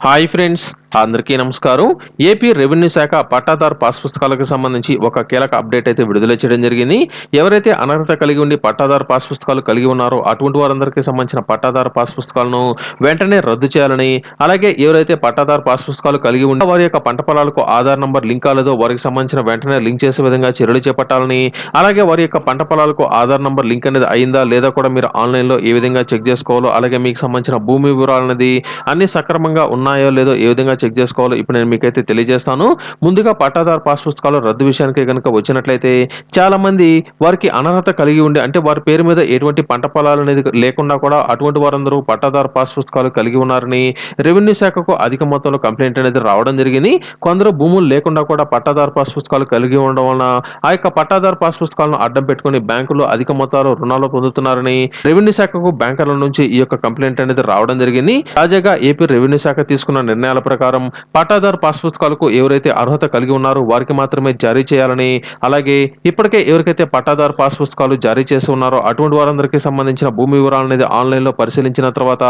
Hi friends అందరికీ నమస్కారం. AP revenue శాఖ పట్టాదారు పాస్ పుస్తకాలకు సంబంధించి ఒక కీలక అప్డేట్ అయితే విడుదల చేయడం జరిగింది. ఎవరైతే అనర్హత కలిగి ఉండి పట్టాదారు పాస్ పుస్తకాలు కలిగి ఉన్నారో అటువంటి వారందరికీ సంబంధించిన పట్టాదారు పాస్ పుస్తకాలను వెంటనే రద్దు చేయాలని అలాగే ఎవరైతే పట్టాదారు పాస్ పుస్తకాలు కలిగి ఉండి వారి యొక్క పంట పొలాలకు ఆధార్ నంబర్ లింక్ కాలేదో వారికి సంబంధించిన వెంటనే లింక్ చేసే విధంగా చర్యలు చేపట్టాలని అలాగే వారి యొక్క పంట పొలాలకు ఆధార్ నంబర్ లింక్ అనేది అయిందా లేదా కూడా మీరు ఆన్లైన్లో ఏ విధంగా చెక్ చేసుకోవాలో అలాగే మీకు సంబంధించిన భూమి వివరాలు అనేది అన్ని సక్రమంగా ఉన్న ఉన్నాయో లేదో ఏ విధంగా చెక్ చేసుకోవాలో ఇప్పుడు నేను మీకైతే తెలియజేస్తాను. ముందుగా పట్టాదారు పాస్ పుస్తకాలు రద్దు విషయానికి కనుక వచ్చినట్లయితే చాలా మంది వారికి అనర్హత కలిగి ఉండి అంటే వారి పేరు మీద ఎటువంటి పంట పొలాలు అనేది లేకుండా కూడా అటువంటి వారందరూ పట్టాదారు పాస్ పుస్తకాలు కలిగి ఉన్నారని రెవెన్యూ శాఖకు అధిక మొత్తంలో కంప్లైంట్ అనేది రావడం జరిగింది. కొందరు భూములు లేకుండా కూడా పట్టాదారు పాస్ పుస్తకాలు కలిగి ఉండడం వలన ఆ యొక్క పట్టాదారు పాస్ పుస్తకాలను అడ్డం పెట్టుకుని బ్యాంకులు అధిక మొత్తాలు రుణాలు పొందుతున్నారని రెవెన్యూ శాఖకు బ్యాంకర్ల నుంచి ఈ యొక్క కంప్లైంట్ అనేది రావడం జరిగింది. తాజాగా ఏపీ రెవెన్యూ శాఖ తీసుకున్న నిర్ణయాల ప్రకారం పట్టాదారు పాస్ పుస్తకాలకు ఎవరైతే అర్హత కలిగి ఉన్నారో వారికి మాత్రమే జారీ చేయాలని అలాగే ఇప్పటికే ఎవరికైతే పట్టాదారు పాస్ పుస్తకాలు జారీ చేసి ఉన్నారో అటువంటి వారందరికీ సంబంధించిన భూమి వివరాలు అనేది ఆన్లైన్లో పరిశీలించిన తర్వాత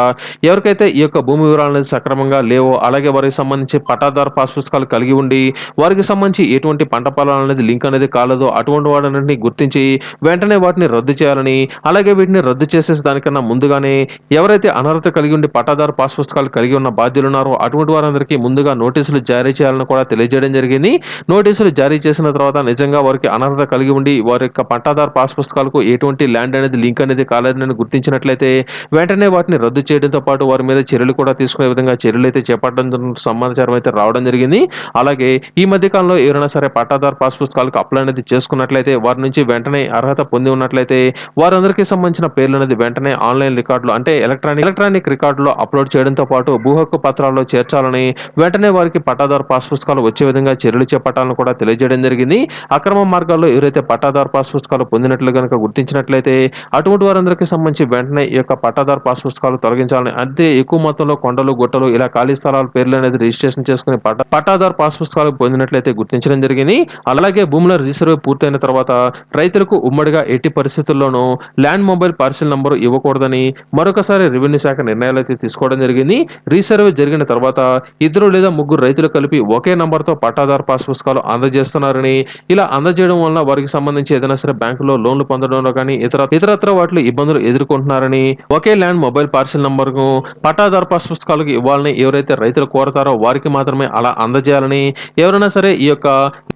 ఎవరికైతే ఈ యొక్క భూమి వివరాలు అనేది సక్రమంగా లేవో అలాగే వారికి సంబంధించి పట్టాదారు పాస్ పుస్తకాలు కలిగి ఉండి వారికి సంబంధించి ఎటువంటి పంట పొలాలు అనేది లింక్ అనేది కాలేదో అటువంటి వాటిని గుర్తించి వెంటనే వాటిని రద్దు చేయాలని అలాగే వీటిని రద్దు చేసేసి దానికన్నా ముందుగానే ఎవరైతే అనర్హత కలిగి ఉండి పట్టాదారు పాస్ పుస్తకాలు కలిగి ఉన్న బాధ్యులు ఉన్నారో అటువంటి వారందరికీ ముందుగా నోటీసులు జారీ చేయాలని కూడా తెలియజేయడం జరిగింది. నోటీసులు జారీ చేసిన తర్వాత నిజంగా వారికి అనర్హత కలిగి ఉండి వారి యొక్క పట్టాదారు పాస్ పుస్తకాలకు ఎటువంటి ల్యాండ్ అనేది లింక్ అనేది కాలేదని గుర్తించినట్లయితే వెంటనే వాటిని రద్దు చేయడంతో పాటు వారి మీద చర్యలు కూడా తీసుకునే విధంగా చర్యలు అయితే చేపట్టడం సమాచారం అయితే రావడం జరిగింది. అలాగే ఈ మధ్య కాలంలో ఎవరైనా సరే పట్టాదారు పాస్ పుస్తకాలకు అప్లై అనేది చేసుకున్నట్లయితే వారి నుంచి వెంటనే అర్హత పొంది ఉన్నట్లయితే వారందరికీ సంబంధించిన పేర్లు అనేది వెంటనే ఆన్లైన్ రికార్డులు అంటే ఎలక్ట్రానిక్ ఎలక్ట్రానిక్ రికార్డులో అప్లోడ్ చేయడంతో పాటు భూ హక్కు పాఠశాలలో చేర్చాలని వెంటనే వారికి పట్టాదారు పాస్ పుస్తకాలు వచ్చే విధంగా చర్యలు చేపట్టాలని కూడా తెలియజేయడం జరిగింది. అక్రమ మార్గాల్లో ఎవరైతే పట్టాదారు పాస్ పుస్తకాలు పొందినట్లు కనుక గుర్తించినట్లయితే అటువంటి వారందరికీ సంబంధించి వెంటనే ఈ యొక్క పట్టాదారు పాస్ పుస్తకాలు తొలగించాలని అంతే ఎక్కువ మొత్తంలో కొండలు గుట్టలు ఇలా ఖాళీ స్థలాల పేర్లు అనేది రిజిస్ట్రేషన్ చేసుకుని పట్ట పట్టాదారు పాస్ పుస్తకాలు పొందినట్లయితే గుర్తించడం జరిగింది. అలాగే భూముల రిజిస్టర్ పూర్తయిన తర్వాత రైతులకు ఉమ్మడిగా ఎట్టి పరిస్థితుల్లోనూ ల్యాండ్ మొబైల్ పార్సిల్ నంబర్ ఇవ్వకూడదని మరొకసారి రెవెన్యూ శాఖ నిర్ణయాలు అయితే తీసుకోవడం జరిగింది. రీసర్వే జరిగిన తర్వాత ఇద్దరు లేదా ముగ్గురు రైతులు కలిపి ఒకే నంబర్తో పట్టాదారు పాస్ పుస్తకాలు అందజేస్తున్నారని ఇలా అందజేయడం వలన వారికి సంబంధించి ఏదైనా సరే బ్యాంకులో లోన్లు పొందడంలో కానీ ఇతర ఇతరత్ర వాటిలో ఇబ్బందులు ఎదుర్కొంటున్నారని ఒకే ల్యాండ్ మొబైల్ పార్సిల్ నంబర్కు పట్టాదారు పాస్ పుస్తకాలకు ఇవ్వాలని ఎవరైతే రైతులు కోరతారో వారికి మాత్రమే అలా అందజేయాలని ఎవరైనా సరే ఈ యొక్క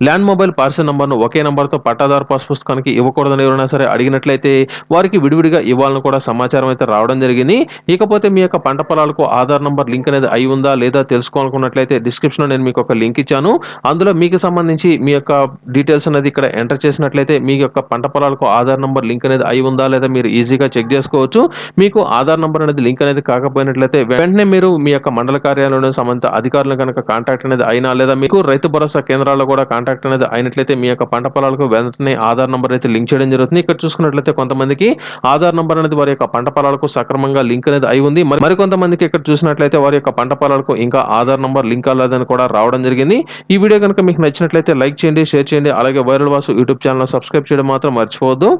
ల్యాండ్ మొబైల్ పార్సిల్ నంబర్ను ఒకే నంబర్తో పట్టాదారు పాస్ పుస్తకానికి ఇవ్వకూడదని ఎవరైనా సరే అడిగినట్లయితే వారికి విడివిడిగా ఇవ్వాలని కూడా సమాచారం అయితే రావడం జరిగింది. ఇకపోతే మీ యొక్క పంట పొలాలకు ఆధార్ నంబర్ లింక్ అనేది అయి ఉందా లేదా తెలుసుకోవాలనుకున్నట్లయితే డిస్క్రిప్షన్లో నేను మీకు ఒక లింక్ ఇచ్చాను. అందులో మీకు సంబంధించి మీ యొక్క డీటెయిల్స్ అనేది ఇక్కడ ఎంటర్ చేసినట్లయితే మీ యొక్క పంట పొలాలకు ఆధార్ నెంబర్ లింక్ అనేది అయి ఉందా లేదా మీరు ఈజీగా చెక్ చేసుకోవచ్చు. మీకు ఆధార్ నెంబర్ అనేది లింక్ అనేది కాకపోయినట్లయితే వెంటనే మీరు మీ యొక్క మండల కార్యాలయంలో సంబంధిత అధికారులు కనుక కాంటాక్ట్ అనేది అయినా లేదా మీకు రైతు భరోసా కేంద్రాల్లో కూడా కాంటాక్ట్ అనేది అయినట్లయితే మీ యొక్క పంట పొలాలకు వెంటనే ఆధార్ నెంబర్ అయితే లింక్ చేయడం జరుగుతుంది. ఇక్కడ చూసుకున్నట్లయితే కొంతమందికి ఆధార్ నెంబర్ అనేది వారి యొక్క పంట పొలాలకు సక్రమంగా లింక్ అనేది అయి ఉంది. మరి మరికొంతమందికి ఇక్కడ చూసినట్లయితే వారి యొక్క పంట పంట పొలాలకు ఇంకా ఆధార్ నంబర్ లింక్ అవ్వలేదని కూడా రావడం జరిగింది. ఈ వీడియో కనుక మీకు నచ్చినట్లయితే లైక్ చేయండి షేర్ చేయండి అలాగే viral Vasu YouTube channel subscribe చేయడం మాత్రం మర్చిపోవద్దు.